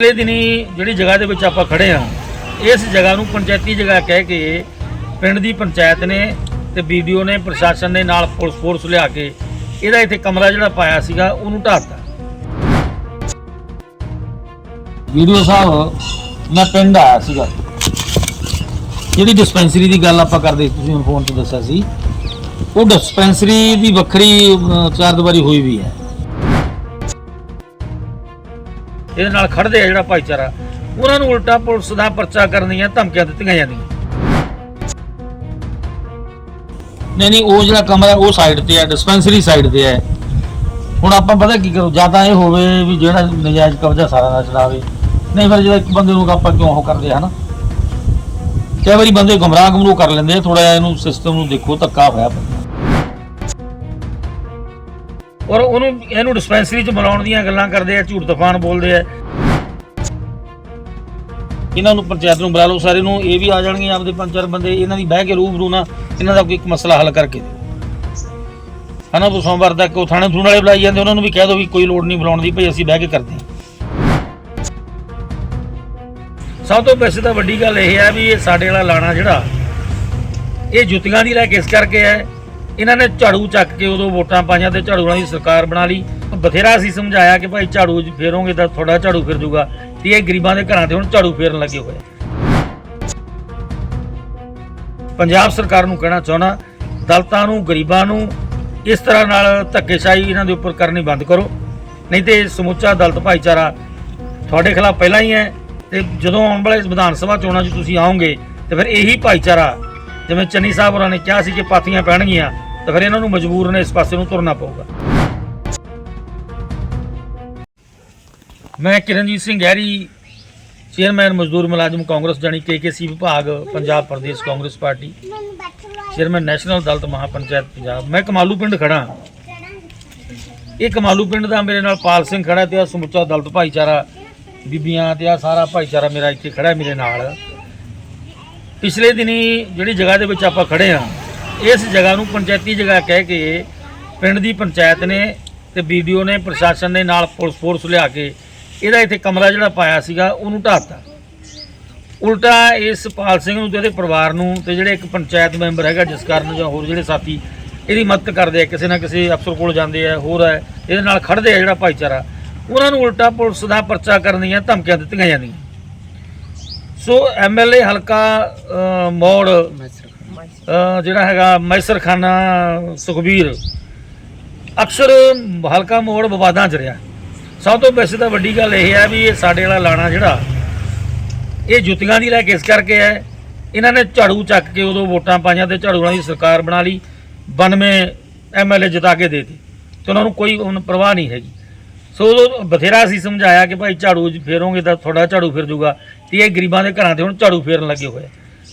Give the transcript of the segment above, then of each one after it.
ਪਿਛਲੇ ਦਿਨੀ ਜਿਹੜੀ ਜਗ੍ਹਾ ਦੇ ਵਿੱਚ ਆਪਾਂ ਖੜੇ ਆ ਇਸ ਜਗ੍ਹਾ ਨੂੰ ਪੰਚਾਇਤੀ ਜਗ੍ਹਾ ਕਹਿ ਕੇ ਪਿੰਡ ਦੀ ਪੰਚਾਇਤ ਨੇ ਤੇ ਵੀਡੀਓ ਨੇ ਪ੍ਰਸ਼ਾਸਨ ਨੇ ਨਾਲ ਪੁਲਿਸ ਫੋਰਸ ਲਿਆ ਕੇ ਇਹਦਾ ਇੱਥੇ ਕਮਰਾ ਜਿਹੜਾ ਪਾਇਆ ਸੀਗਾ ਉਹਨੂੰ ਢਾਤਾ ਵੀਡੀਓ ਸਾਹਿਬ ਮੈਂ ਪਿੰਡ ਆਇਆ ਸੀਗਾ। ਜਿਹੜੀ ਡਿਸਪੈਂਸਰੀ ਦੀ ਗੱਲ ਆਪਾਂ ਕਰਦੇ ਸੀ, ਤੁਸੀਂ ਮੈਨੂੰ ਫੋਨ ਤੇ ਦੱਸਿਆ ਸੀ ਉਹ ਡਿਸਪੈਂਸਰੀ ਦੀ ਵੱਖਰੀ ਅਹ, ਚਾਰ ਦੀਵਾਰੀ ਹੋਈ ਵੀ ਹੈ। ਇਹਦੇ ਨਾਲ ਖੜਦੇ ਆ ਜਿਹੜਾ ਭਾਈਚਾਰਾ। ਉਹਨਾਂ ਨੂੰ ਉਲਟਾ ਪੁਲਿਸ ਦਾ ਪਰਚਾ ਕਰਨ ਦੀਆਂ ਧਮਕੀਆਂ ਦਿੱਤੀਆਂ ਜਾਂਦੀਆਂ। ਨਹੀਂ ਨਹੀਂ, ਉਹ ਜਿਹੜਾ ਕਮਰਾ ਉਹ ਸਾਈਡ ਤੇ ਹੈ ਡਿਸਪੈਂਸਰੀ ਸਾਈਡ ਤੇ ਹੈ ਹੁਣ ਆਪਾਂ ਪਤਾ ਕੀ ਕਰੋ, ਜਾਂ ਤਾਂ ਇਹ ਹੋਵੇ ਵੀ ਜਿਹੜਾ ਨਜਾਇਜ਼ ਕਬਜ਼ਾ ਸਾਰਾ ਨਾ ਚਲਾਵੇ। ਨਹੀਂ ਫਿਰ ਜਿਹੜਾ ਇੱਕ ਬੰਦੇ ਨੂੰ ਆਪਾਂ ਕਿਉਂ ਉਹ ਕਰਦੇ ਆ, ਹਨਾ? ਕਈ ਵਾਰੀ ਬੰਦੇ ਗੁੰਮਰਾਹ ਗੁੰਮਰੂ ਕਰ ਲੈਂਦੇ ਥੋੜਾ ਇਹਨੂੰ ਸਿਸਟਮ ਨੂੰ ਦੇਖੋ, ਧੱਕਾ ਹੋਇਆ। ਔਰ ਉਹਨੂੰ ਇਹਨੂੰ ਡਿਸਪੈਂਸਰੀ 'ਚ ਮਿਲਾਉਣ ਦੀਆਂ ਗੱਲਾਂ ਕਰਦੇ ਆ ਝੂਠ ਤੂਫਾਨ ਬੋਲਦੇ ਆ। ਇਹਨਾਂ ਨੂੰ ਪੰਚਾਇਤ ਨੂੰ ਬੁਲਾ ਲਓ ਸਾਰੇ ਨੂੰ ਇਹ ਵੀ ਆ ਜਾਣਗੇ ਆਪਦੇ ਪੰਜ ਚਾਰ ਬੰਦੇ ਇਹਨਾਂ ਦੀ ਬਹਿ ਕੇ ਰੂਬਰੂ ਨਾ ਇਹਨਾਂ ਦਾ ਕੋਈ ਇੱਕ ਮਸਲਾ ਹੱਲ ਕਰਕੇ ਹਨਾ ਤੋਂ ਸੋਮਵਾਰ ਤੱਕ ਉਹ ਥਾਣੇ ਥੂਣ ਵਾਲੇ ਬੁਲਾਈ ਜਾਂਦੇ ਉਹਨਾਂ ਨੂੰ ਵੀ ਕਹਿ ਦਿਓ ਵੀ ਕੋਈ ਲੋੜ ਨਹੀਂ ਬੁਲਾਉਣ ਦੀ ਭਈ ਅਸੀਂ ਬਹਿ ਕੇ ਕਰਦੇ ਹਾਂ। ਸਭ ਤੋਂ ਵੈਸੇ ਤਾਂ ਵੱਡੀ ਗੱਲ ਇਹ ਹੈ ਵੀ ਇਹ ਸਾਡੇ ਵਾਲਾ ਲਾਣਾ ਜਿਹੜਾ ਇਹ ਜੁੱਤੀਆਂ ਦੀ ਲੈ ਕੇ ਇਸ ਕਰਕੇ ਹੈ ਇਹਨਾਂ ਨੇ ਝਾੜੂ ਚੱਕ ਕੇ ਉਦੋਂ ਵੋਟਾਂ ਪਾਈਆਂ ਤੇ ਝਾੜੂ ਵਾਲੀ ਸਰਕਾਰ ਬਣਾ ਲਈ। ਬਥੇਰਾ ਅਸੀਂ ਸਮਝਾਇਆ ਕਿ ਭਾਈ ਝਾੜੂ ਜੇ ਫੇਰੋਗੇ ਤਾਂ ਤੁਹਾਡਾ ਝਾੜੂ ਫਿਰ ਜੂਗਾ। ਤੇ ਇਹ ਗਰੀਬਾਂ ਦੇ ਘਰਾਂ ਤੇ ਹੁਣ ਝਾੜੂ ਫੇਰਨ ਲੱਗੇ ਹੋਏ ਪੰਜਾਬ ਸਰਕਾਰ ਨੂੰ ਕਹਿਣਾ ਚਾਹਣਾ ਦਲਤਾਂ ਨੂੰ, ਗਰੀਬਾਂ ਨੂੰ ਇਸ ਤਰ੍ਹਾਂ ਨਾਲ ਧੱਕੇਸ਼ਾਹੀ ਇਹਨਾਂ ਦੇ ਉੱਪਰ ਕਰਨੀ ਬੰਦ ਕਰੋ। ਨਹੀਂ ਤੇ ਸਮੁੱਚਾ ਦਲਤ ਭਾਈਚਾਰਾ ਤੁਹਾਡੇ ਖਿਲਾਫ ਪਹਿਲਾਂ ਹੀ ਹੈ ਤੇ ਜਦੋਂ ਆਉਣ ਵਾਲੇ ਵਿਧਾਨ ਸਭਾ ਚੋਣਾਂ 'ਚ ਤੁਸੀਂ ਆਓਗੇ ਤੇ ਫਿਰ ਇਹੀ ਭਾਈਚਾਰਾ, ਜਿਵੇਂ ਚੰਨੀ ਸਾਹਿਬ ਹੋਰਾਂ ਨੇ ਕਿਹਾ ਸੀ ਕਿ ਪਾਥੀਆਂ ਪੈਣਗੀਆਂ ਤਾਂ ਫਿਰ ਇਹਨਾਂ ਨੂੰ ਮਜਬੂਰ ਨੇ ਇਸ ਪਾਸੇ ਨੂੰ ਤੁਰਨਾ ਪਊਗਾ। ਮੈਂ ਕਿਰਨਜੀਤ ਸਿੰਘ ਗਹਿਰੀ, ਚੇਅਰਮੈਨ ਮਜ਼ਦੂਰ ਮੁਲਾਜ਼ਮ ਕਾਂਗਰਸ ਜਾਨੀ ਕੇਕੇਸੀ ਵਿਭਾਗ, Punjab Pradesh Congress Party, chairman National Dalit Mahapanchayat Punjab. ਮੈਂ ਕਮਾਲੂ ਪਿੰਡ ਖੜਾ ਇਹ ਕਮਾਲੂ ਪਿੰਡ ਦਾ ਮੇਰੇ ਨਾਲ ਪਾਲ ਸਿੰਘ ਖੜਾ ਤੇ ਆ, ਸਮੁੱਚਾ ਦਲਤ ਭਾਈਚਾਰਾ, ਬੀਬੀਆਂ ਤੇ ਆ, ਸਾਰਾ ਭਾਈਚਾਰਾ ਮੇਰਾ ਇੱਥੇ ਖੜਾ ਮੇਰੇ ਨਾਲ। ਪਿਛਲੇ ਦਿਨੀ ਜਿਹੜੀ ਜਗ੍ਹਾ ਦੇ ਵਿੱਚ ਆਪਾਂ ਖੜੇ ਆ ਇਸ ਜਗ੍ਹਾ ਨੂੰ ਪੰਚਾਇਤੀ ਜਗ੍ਹਾ ਕਹਿ ਕੇ ਪਿੰਡ ਦੀ ਪੰਚਾਇਤ ਨੇ ਤੇ ਵੀਡੀਓ ਨੇ, ਪ੍ਰਸ਼ਾਸਨ ਨੇ ਨਾਲ ਪੁਲਿਸ ਫੋਰਸ ਲਿਆ ਕੇ ਇਹਦਾ ਇੱਥੇ ਕਮਰਾ ਜਿਹੜਾ ਪਾਇਆ ਸੀਗਾ, ਉਹਨੂੰ ਢਾਤਾ ਉਲਟਾ ਇਸ ਪਾਲ ਸਿੰਘ ਨੂੰ ਤੇ ਇਹਦੇ ਪਰਿਵਾਰ ਨੂੰ ਤੇ ਜਿਹੜੇ ਇੱਕ ਪੰਚਾਇਤ ਮੈਂਬਰ ਹੈਗਾ ਜਿਸ ਕਾਰਨ ਜਾਂ ਹੋਰ ਜਿਹੜੇ ਸਾਥੀ, ਇਹਦੀ ਮਦਦ ਕਰਦੇ ਆ, ਕਿਸੇ ਨਾ ਕਿਸੇ ਅਫਸਰ ਕੋਲ ਜਾਂਦੇ ਆ, ਹੋਰ ਹੈ ਇਹਦੇ ਨਾਲ ਖੜਦੇ ਆ ਜਿਹੜਾ ਭਾਈਚਾਰਾ। ਉਹਨਾਂ ਨੂੰ ਉਲਟਾ ਪੁਲਿਸ ਦਾ ਪਰਚਾ ਕਰਨ ਦੀਆਂ ਧਮਕੀਆਂ ਦਿੱਤੀਆਂ ਜਾਂਦੀਆਂ। ਸੋ ਐਮਐਲਏ ਹਲਕਾ ਮੋੜ ਜਿਹੜਾ ਹੈਗਾ ਮੈਸਰ ਖਾਨਾ ਸੁਖਬੀਰ, ਅਕਸਰ ਹਲਕਾ ਮੋੜ ਵਿਵਾਦਾਂ 'ਚ ਰਿਹਾ। ਸਭ ਤੋਂ ਵੈਸੇ ਤਾਂ ਵੱਡੀ ਗੱਲ ਇਹ ਹੈ ਵੀ ਇਹ ਸਾਡੇ ਵਾਲਾ ਲਾਣਾ ਜਿਹੜਾ, ਇਹ ਜੁੱਤੀਆਂ ਦੀ ਲੈ ਕੇ ਇਸ ਕਰਕੇ ਹੈ। ਇਹਨਾਂ ਨੇ ਝਾੜੂ ਚੱਕ ਕੇ ਉਦੋਂ ਵੋਟਾਂ ਪਾਈਆਂ ਤੇ ਝਾੜੂ ਵਾਲੀ ਸਰਕਾਰ ਬਣਾ ਲਈ 92 ਐਮਐਲਏ ਜਿਤਾ ਕੇ ਦੇ ਦਿੱਤੇ। ਤੇ ਉਹਨਾਂ ਨੂੰ ਕੋਈ ਹੁਣ ਪਰਵਾਹ ਨਹੀਂ ਹੈਗੀ। ਸੋ ਉਦੋਂ ਬਥੇਰਾ ਅਸੀਂ ਸਮਝਾਇਆ ਕਿ ਭਾਈ ਝਾੜੂ ਜੇ ਫੇਰੋਗੇ ਤਾਂ ਤੁਹਾਡਾ ਝਾੜੂ ਫਿਰ ਜੂਗਾ, ਤੇ ਇਹ ਗਰੀਬਾਂ ਦੇ ਘਰਾਂ ਤੇ ਹੁਣ ਝਾੜੂ ਫੇਰਨ ਲੱਗੇ ਹੋਏ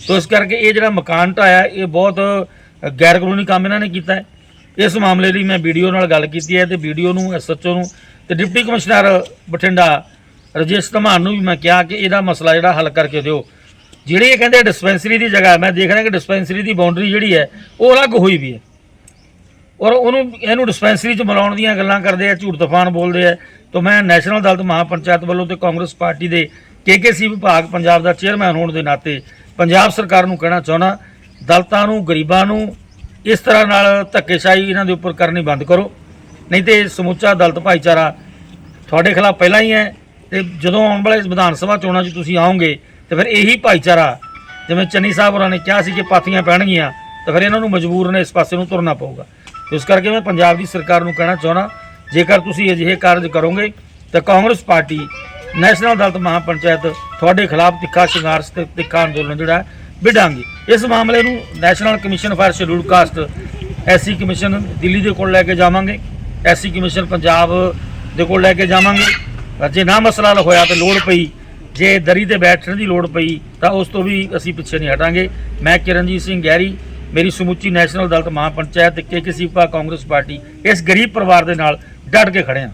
ਸੋ ਇਸ ਕਰਕੇ ਇਹ ਜਿਹੜਾ ਮਕਾਨ ਢਾਇਆ, ਇਹ ਬਹੁਤ ਗੈਰ ਕਾਨੂੰਨੀ ਕੰਮ ਇਹਨਾਂ ਨੇ ਕੀਤਾ ਹੈ। ਇਸ ਮਾਮਲੇ ਲਈ ਮੈਂ ਵੀਡੀਓ ਨਾਲ ਗੱਲ ਕੀਤੀ ਹੈ ਤੇ ਵੀਡੀਓ ਨੂੰ ਐਸਐਚਓ ਨੂੰ ਤੇ ਡਿਪਟੀ ਕਮਿਸ਼ਨਰ ਬਠਿੰਡਾ ਰਜੇਸ਼ ਧਮਾਨ ਨੂੰ ਵੀ ਮੈਂ ਕਿਹਾ ਕਿ ਇਹਦਾ ਮਸਲਾ ਜਿਹੜਾ ਹੱਲ ਕਰਕੇ ਦਿਓ। ਜਿਹੜੀ ਇਹ ਕਹਿੰਦੇ ਡਿਸਪੈਂਸਰੀ ਦੀ ਜਗ੍ਹਾ, ਮੈਂ ਦੇਖ ਰਿਹਾ ਕਿ ਡਿਸਪੈਂਸਰੀ ਦੀ ਬਾਉਂਡਰੀ ਜਿਹੜੀ ਹੈ, ਉਹ ਅਲੱਗ ਹੋਈ ਵੀ ਹੈ। ਔਰ ਉਹਨੂੰ, ਇਹਨੂੰ ਡਿਸਪੈਂਸਰੀ 'ਚ ਮਿਲਾਉਣ ਦੀਆਂ ਗੱਲਾਂ ਕਰਦੇ ਆ, ਝੂਠ ਤੂਫਾਨ ਬੋਲਦੇ ਆ। ਤਾਂ ਮੈਂ ਨੈਸ਼ਨਲ ਦਲਤ ਮਹਾਪੰਚਾਇਤ ਵੱਲੋਂ ਤੇ ਕਾਂਗਰਸ ਪਾਰਟੀ ਦੇ ਕੇਕੇਸੀ ਵਿਭਾਗ ਪੰਜਾਬ ਦਾ ਚੇਅਰਮੈਨ ਹੋਣ ਦੇ ਨਾਤੇ ਪੰਜਾਬ ਸਰਕਾਰ ਨੂੰ ਕਹਿਣਾ ਚਾਹੁੰਦਾ, ਦਲਤਾਂ ਨੂੰ, ਗਰੀਬਾਂ ਨੂੰ ਇਸ ਤਰ੍ਹਾਂ ਨਾਲ ਧੱਕੇਸ਼ਾਹੀ ਇਹਨਾਂ ਦੇ ਉੱਪਰ ਕਰਨੀ ਬੰਦ ਕਰੋ। ਨਹੀਂ ਤੇ ਸਮੁੱਚਾ ਦਲਤ ਭਾਈਚਾਰਾ ਤੁਹਾਡੇ ਖਿਲਾਫ ਪਹਿਲਾਂ ਹੀ ਹੈ ਤੇ ਜਦੋਂ ਆਉਣ ਵਾਲੇ ਵਿਧਾਨ ਸਭਾ ਚੋਣਾਂ 'ਚ ਤੁਸੀਂ ਆਓਗੇ ਤੇ ਫਿਰ ਇਹੀ ਭਾਈਚਾਰਾ, ਜਿਵੇਂ ਚੰਨੀ ਸਾਹਿਬ ਹੋਰਾਂ ਨੇ ਕਿਹਾ ਸੀ ਕਿ ਪਾਥੀਆਂ ਪੈਣਗੀਆਂ, ਤਾਂ ਫਿਰ ਇਹਨਾਂ ਨੂੰ ਮਜਬੂਰ ਨੇ ਇਸ ਪਾਸੇ ਨੂੰ ਤੁਰਨਾ ਪਊਗਾ। ਇਸ ਕਰਕੇ ਮੈਂ ਪੰਜਾਬ ਦੀ ਸਰਕਾਰ ਨੂੰ ਕਹਿਣਾ ਚਾਹੁੰਦਾ, ਜੇਕਰ ਤੁਸੀਂ ਅਜਿਹੇ ਕਾਰਜ ਕਰੋਗੇ, ਤਾਂ ਕਾਂਗਰਸ ਪਾਰਟੀ ਨੈਸ਼ਨਲ ਦਲਤ ਮਹਾਪੰਚਾਇਤ ਤੁਹਾਡੇ ਖਿਲਾਫ ਤਿੱਖਾ ਸੰਘਰਸ਼ ਤੇ ਤਿੱਖਾ ਅੰਦੋਲਨ ਜਿਹੜਾ ਹੈ ਇਸ ਮਾਮਲੇ ਨੂੰ National Commission for Scheduled Caste SC Commission Delhi ਦੇ ਕੋਲ ਲੈ ਕੇ ਜਾਵਾਂਗੇ। ਐਸਸੀ ਕਮਿਸ਼ਨ ਪੰਜਾਬ ਦੇ ਕੋਲ ਲੈ ਕੇ ਜਾਵਾਂਗੇ। ਜੇ ਨਾ ਮਸਲਾ ਹੱਲ ਹੋਇਆ ਤਾਂ ਲੋੜ ਪਈ, ਜੇ ਦਰੀ ਤੇ ਬੈਠਣ ਦੀ ਲੋੜ ਪਈ, ਤਾਂ ਉਸ ਤੋਂ ਵੀ ਅਸੀਂ ਪਿੱਛੇ ਨਹੀਂ ਹਟਾਂਗੇ। ਮੈਂ ਕਿਰਨਜੀਤ ਸਿੰਘ ਗਹਿਰੀ, ਮੇਰੀ ਸਮੁੱਚੀ ਨੈਸ਼ਨਲ ਅਦਾਲਤ ਮਹਾਪੰਚਾਇਤ ਤੇ ਕੇ ਕਿਸੇ ਕਾਂਗਰਸ ਪਾਰਟੀ, ਇਸ ਗਰੀਬ ਪਰਿਵਾਰ ਦੇ ਨਾਲ ਡਟ ਕੇ ਖੜੇ ਹਾਂ।